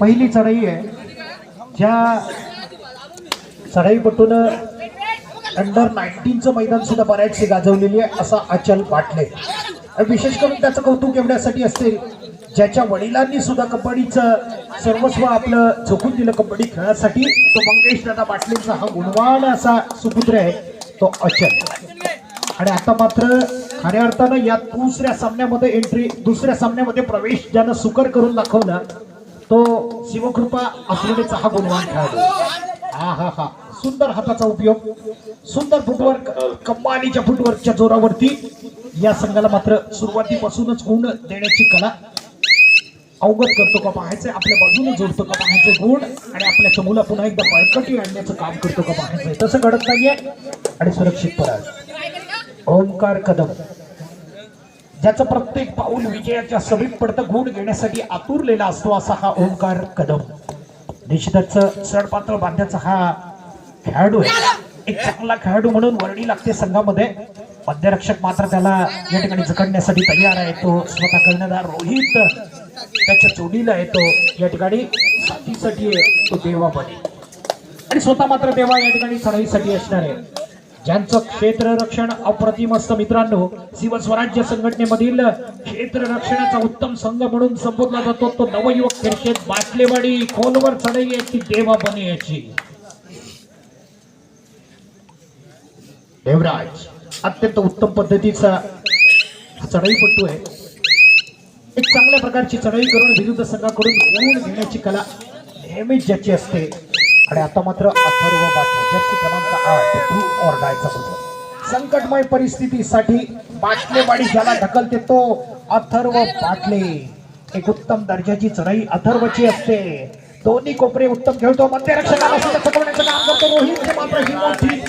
पहिली चढाई आहे. ज्या चढाईपटून अंडर नाईन्टीनचं मैदान सुद्धा बऱ्याचशी गाजवलेली आहे असा अचल वाटले विशेष करून त्याचं कौतुक एवढ्यासाठी असते ज्याच्या वडिलांनी सुद्धा कबड्डीचं सर्वस्व आपलं झोकून दिलं कबड्डी खेळासाठी तो मंगेश दादा पाटलेंचा हा गुणवान असा सुपुत्र आहे तो अचल. आणि आता मात्र खऱ्या अर्थानं या दुसऱ्या सामन्यामध्ये एंट्री दुसऱ्या सामन्यामध्ये प्रवेश ज्यानं सुकर करून दाखवला तो शिवकृपा असलेचा हा गुणवान खेळाडू हा हा हा. सुंदर हाताचा उपयोग. सुंदर फुटवर्क कम्मानीच्या फुटवर्कच्या जोरावरती. या संघाला मात्र सुरुवातीपासूनच गुण देण्याची कला अवगत करतो का पाहायचं आपल्या बाजूने जोडतो का पाहायचे गुण आणि आपल्या चमूला पुन्हा एकदा बळकटी आणण्याचं काम करतो का पाहायचं तसं घडत नाहीये आणि सुरक्षित पडाल ओंकार कदम. ज्याचं प्रत्येक पाऊल विजयाच्या सभेत पडतं गुण घेण्यासाठी आतुरलेला असतो असा हा ओंकार कदम. निश्चितच सडपातळ बांधण्याचा हा खेळाडू आहे. एक चांगला खेळाडू म्हणून वर्णी लागते संघामध्ये. मध्यरक्षक मात्र त्याला या ठिकाणी जखडण्यासाठी तयार आहे. तो स्वतः कर्णधार रोहित. त्याच्या जोडीला येतो या ठिकाणी साथीसाठी आहे तो देवा बने. आणि स्वतः मात्र देवा या ठिकाणी चढाईसाठी असणार आहे. ज्यांचं क्षेत्ररक्षण अप्रतिम असतं मित्रांनो शिवस्वराज्य संघटनेमधील क्षेत्ररक्षणाचा उत्तम संघ म्हणून संबोधला जातो. तो नवयुवक खेळशेत बाटलेवाडी खोलवर चढाई आहे ती देवा बने याची देवराज अत्यंत उत्तम पद्धतीचा हा चढाईपट्टू आहे. एक चांगल्या प्रकारची चढाई करून विरुद्ध संघाकडून गुण घेण्याची कला नेहमीच ज्याची असते. आणि आता मात्र अथर्व बाटले जर्सी क्रमांक आठ टू और डायचा बदल संकटमय परिस्थितीसाठी बाटलेवाडी ज्याला ढकलते तो अथर्व बाटले. एक उत्तम दर्जाची चढाई अथर्वची असते. दोन्ही कोपरे उत्तम खेळतो. मध्यरक्षकाला सुद्धा चकवण्याचं काम करतो. रोहित मात्र ही मोठी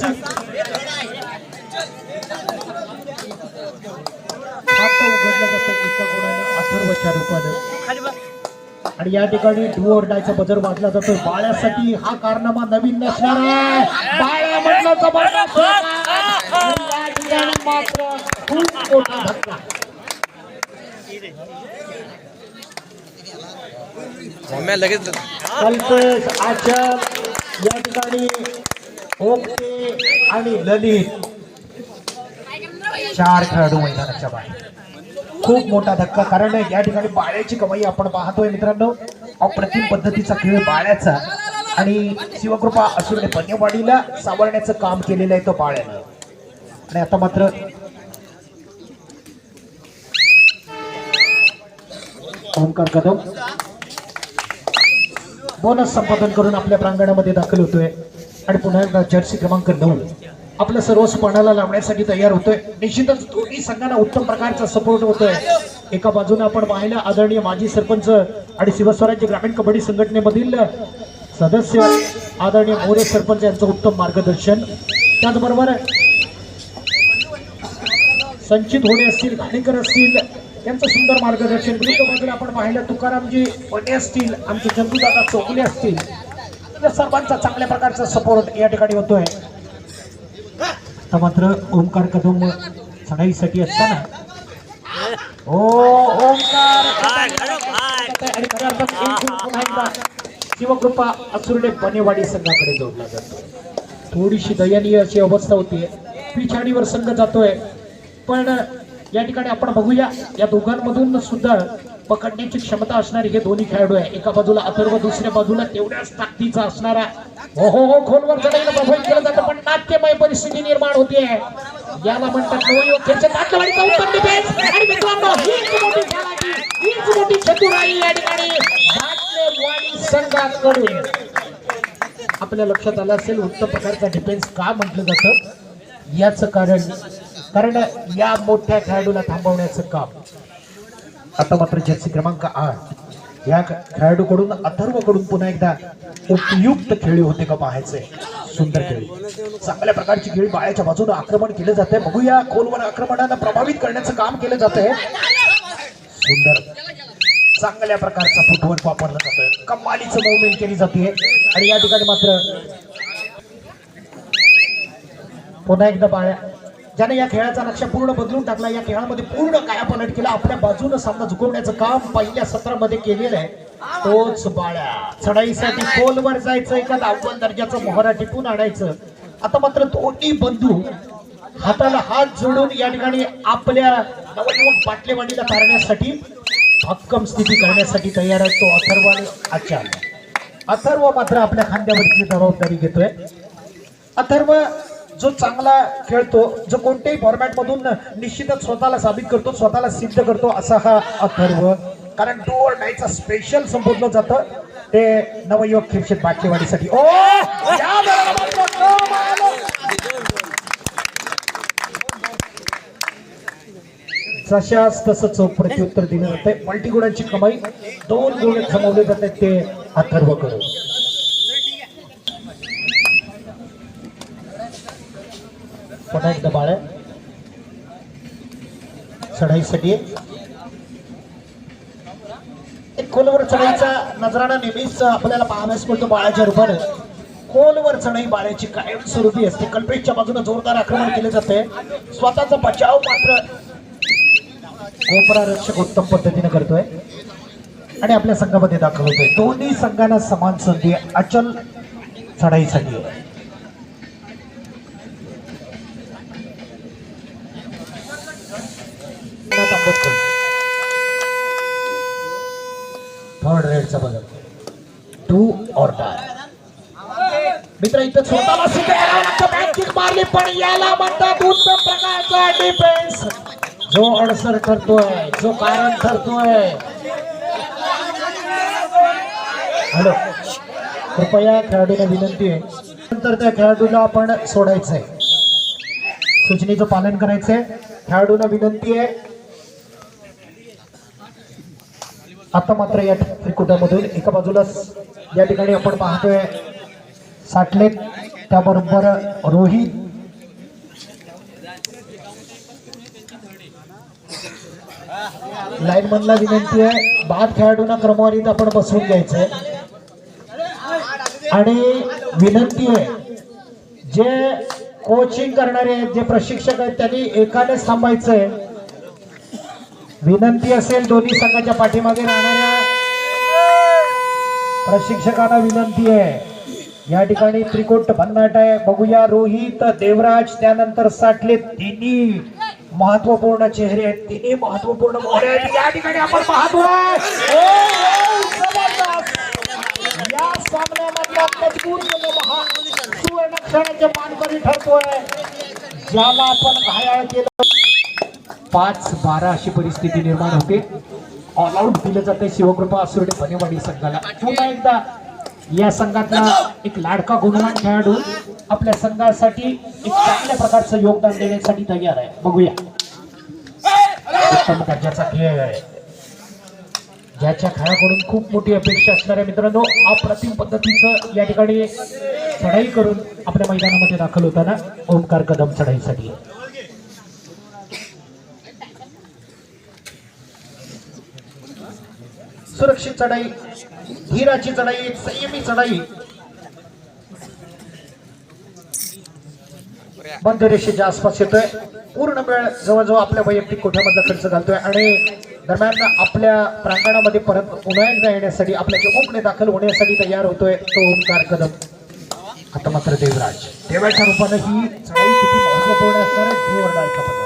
अथर्वच्या रूपानं. आणि या ठिकाणी डू डायचा बजर वाजला जातो. बाळ्यासाठी हा कारनामा नवीन नसणार आहे. बाळ्या मात्र खूप मोठा धक्का. मम्मी लगेच. कल्पेश आचल या ठिकाणी ओके आणि ललित. चार खेळाडू मैदानाच्या बाहेर. खूप मोठा धक्का कारण या ठिकाणी बाळ्याची कमाई आपण पाहतोय मित्रांनो. अप्रतिम पद्धतीचा खेळ बाळ्याचा. आणि शिवकृपा असुरने पन्यवाडीला सावरण्याचं काम केलेलं आहे तो बाळ्यानं. आणि आता मात्र ओंकार कदम. बोनस संपादन करून आपल्या प्रांगणामध्ये दाखल होतोय. आणि पुन्हा एकदा जर्सी क्रमांक नऊ. आपलं सर्वस्व पणाला लावण्यासाठी तयार होतोय. निश्चितच दोन्ही संघांना उत्तम प्रकारचा सपोर्ट होतोय. एका बाजूने आपण पाहिलं आदरणीय माजी सरपंच आणि शिवस्वराज्य ग्रामीण कबड्डी संघटनेमधील सदस्य आदरणीय मोरे सरपंच यांचं उत्तम मार्गदर्शन. त्याचबरोबर संचित होणे असतील घाणेकर असतील यांचं सुंदर मार्गदर्शन. विरुद्ध बाजूला आपण पाहिलं तुकारामजी पटे असतील आमचे चंदूदादा चौगुले असतील. या सर्वांचा चांगल्या प्रकारचा सपोर्ट या ठिकाणी होतोय. आता मात्र ओंकार कदम चढाईसाठी असताना. ओ एकदा शिवकृपा असुर्डे बनेवाडी संघाकडे जोडला जातो. थोडीशी दयनीय अशी अवस्था होतीये पिछाडीवर संघ जातोय. पण या ठिकाणी आपण बघूया या दोघांमधून सुद्धा पकडण्याची क्षमता असणारे हे दोन्ही खेळाडू आहे. एका बाजूला अथर्व दुसऱ्या बाजूला तेवढ्याच ताकदीचा असणारा. हो हो हो खोलवर चढाईला प्रभावित केलं जातं पण नाट्यमय परिस्थिती निर्माण होते याला म्हणतात नवयुवकांच्या नाट्यवाडीचा उत्तम आणि मित्रांनो हीच मोठी हीच मोठी चतुराई या ठिकाणी नाट्यवाडी संघाकडून. आपल्या लक्षात आलं असेल उत्तम प्रकारचा डिफेन्स का म्हटलं जातं? याचं कारण कारण या मोठ्या खेळाडूला थांबवण्याचं काम. आता मात्र जर्सी क्रमांक आठ. या खेळाडूकडून अथर्वकडून पुन्हा एकदा उपयुक्त खेळी होते का पाहायचे? सुंदर खेळी. चांगल्या प्रकारची खेळी बाळ्याच्या बाजूने आक्रमण केलं जाते बघूया खोलवर आक्रमणाला प्रभावित करण्याचं काम केलं जातंय. सुंदर. चांगल्या प्रकारचा फुटवर्क वापरलं जातं कमालीचं मुवमेंट केली जाते आणि या ठिकाणी मात्र पुन्हा एकदा बाळ्या ज्याने या खेळाचा नक्षा पूर्ण बदलून टाकला या खेळामध्ये पूर्ण कायापालट केला. आपल्या बाजूनं सामना झुकवण्याचं काम पहिल्या सत्रामध्ये केलेलं आहे. तोच बाळ्या. चढाईसाठी खोलवर जायचं एका अव्वल दर्जाचं मोहरा टिपून आणायचं. आता मात्र दोन्ही बंधू हाताला हात जोडून या ठिकाणी आपल्या नवयुवक बाटलेवाडीला तारण्यासाठी भक्कम स्थिती करण्यासाठी तयार आहे तो अथर्व आणि आचार्य. अथर्व मात्र आपल्या खांद्यावरची जबाबदारी घेतोय. अथर्व जो चांगला खेळतो जो कोणत्याही फॉर्मॅट मधून निश्चितच स्वतःला साबित करतो स्वतःला सिद्ध करतो असा हा अथर्व. कारण डू और डायचा स्पेशल संबोधलं जातं. ते नवयुवक खिरशेत बाटलेवाडीसाठी. ओ! जशाच तसं चौक प्रत्युत्तर दिलं जाते मल्टी गुणांची कमाई दोन गुण कमवले जाते ते अथर्व करून. पुन्हा एकदा बाळ चढाईसाठी. एक खोलवर चढाईचा नजराणा नेहमीच आपल्याला पाहण्यास मिळतो. बाळाच्या रूपाने. खोलवर चढाई बाळ्याची कायमस्वरूपी असते. कल्पेशच्या बाजूने जोरदार आक्रमण केले जाते. स्वतःचा बचाव मात्र कोपरा रक्षक उत्तम पद्धतीने करतोय. आणि आपल्या संघामध्ये दाखल होतोय. दोन्ही संघांना समान संधी अचल चढाईसाठी आहे थर्ड रेडचा बदल टू और डाय मित्र इथं स्वतःला सुद्धा बँकिंग मारली पण याला म्हणतात उत्तम प्रकारचा डिफेन्स जो अडसर ठरतोय जो कारण ठरतोय. हॅलो. कृपया खेळाडूला विनंती आहे. नंतर त्या खेळाडूला आपण सोडायचंय. सूचनेचं पालन करायचंय. खेळाडूला विनंती आहे आता मात्र या त्रिकुटामधून एका बाजूला या ठिकाणी आपण पाहतोय साठले त्याबरोबर रोहित. लाईन मधला विनंती आहे बाद खेळाडूंना क्रमवारीत आपण बसवून घ्यायचंय. आणि विनंती आहे जे कोचिंग करणारे आहेत, जे प्रशिक्षक आहेत त्यांनी एकानेच थांबायचंय. विनंती असेल दोन्ही संघाच्या पाठीमागे राहणाऱ्या प्रशिक्षकांना विनंती आहे. या ठिकाणी त्रिकोट भन्नाट आहे. बघूया रोहित देवराज त्यानंतर साठले तिन्ही महत्त्वपूर्ण चेहरे आहेत. तिन्ही महत्त्वपूर्ण मोहरे आहेत. या ठिकाणी आपण पाहतो हो, हो, या सामन्यामध्ये मजबूर हा सुवर्ण क्षणाचे मानकरी ठरतोय. ज्याला आपण घायाळ केलं पाच बारा अशी परिस्थिती निर्माण होते. ऑल आउट दिलं जाते शिवकृपा असुर्डे बनेवाडी संघाला. पुन्हा एकदा या संघातला एक लाडका गुणवान खेळाडू आपल्या संघासाठी एक चांगल्या प्रकारचं योगदान देण्यासाठी तयार आहे. बघूया. उत्तम दर्जाचा खेळ आहे. ज्याच्या खेळाकडून खूप मोठी अपेक्षा असणाऱ्या मित्रांनो. अप्रतिम पद्धतीचं या ठिकाणी चढाई करून आपल्या मैदानामध्ये दाखल होताना ओंकार कदम चढाईसाठी. सुरक्षित चढाई हिराची चढाई संयमी चढाई. मध्यरेषेच्या आसपास येतोय. पूर्ण वेळ जवळजवळ आपल्या वैयक्तिक कोठ्यामधला खर्च घालतोय आणि दरम्यान आपल्या प्रांगणामध्ये परत पुन्हा एकदा येण्यासाठी आपल्या चमोकणे दाखल होण्यासाठी तयार होतोय तो ओंकार कदम. आता मात्र देवराज. देवाच्या रूपानं ही चढाई किती महत्त्वपूर्ण असणार आहे धुवर डायचा बदल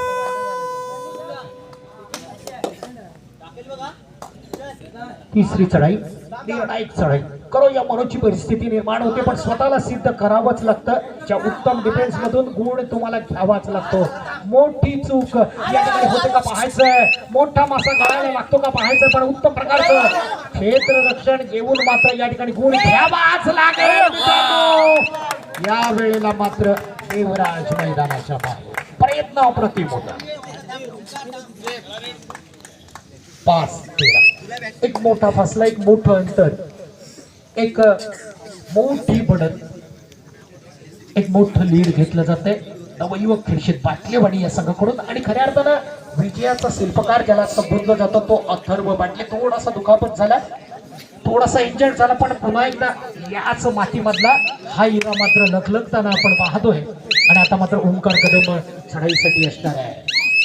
तिसरी चढाई निर्णायक चढाई. करो या मनोची परिस्थिती निर्माण होते पण स्वतःला सिद्ध करावंच लागतं. ज्या उत्तम डिफेन्स मधून गुण तुम्हाला घ्यावाच लागतो. मोठी चूक. या ठिकाणी होते का पाहायचंय मोठा मासा गळायला लागतो का पाहायचं? पण उत्तम प्रकारचं. क्षेत्र रक्षण घेऊन मात्र या ठिकाणी गुण घ्यावाच लागेल या वेळेला मात्र देवराज मैदानाच्या बाहेर प्रयत्न अप्रतिम होता. पाच तेरा. एक मोठा फसला एक मोठं अंतर. एक मोठी बढत एक मोठं लीड घेतलं जाते नवयुवक खिरशीत बाटलेवाणी या संघाकडून. आणि खऱ्या अर्थानं विजयाचा शिल्पकार ज्याला संबोधलं जातं तो अथर्व बाटले. थोडासा दुखापत झाला. थोडासा इंजर्ड झाला पण पुन्हा एकदा याच मातीमधला हा हिरा मात्र लखलखताना आपण पाहतोय. आणि आता मात्र ओंकार कदम चढाईसाठी असणार आहे.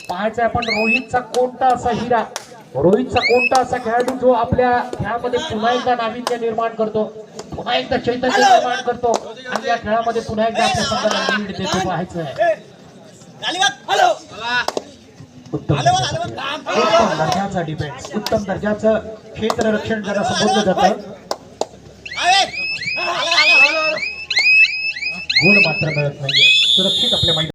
पाहायचं आहे आपण रोहितचा कोणता असा हिरा? रोहितचा कोणता असा खेळाडू जो आपल्या खेळामध्ये पुन्हा एकदा नाविन्य निर्माण करतो पुन्हा एकदा चैतन्य निर्माण करतो आणि या खेळामध्ये पुन्हा एकदा आपल्या संघाला लीड देतो पाहायचं आहे. उत्तम दर्जाचा उत्तम दर्जाचा डिफेन्स उत्तम दर्जाचं क्षेत्ररक्षण ज्याला संबोधलं जातं. गोल मात्र मिळत नाहीये. सुरक्षित आपल्या मैदान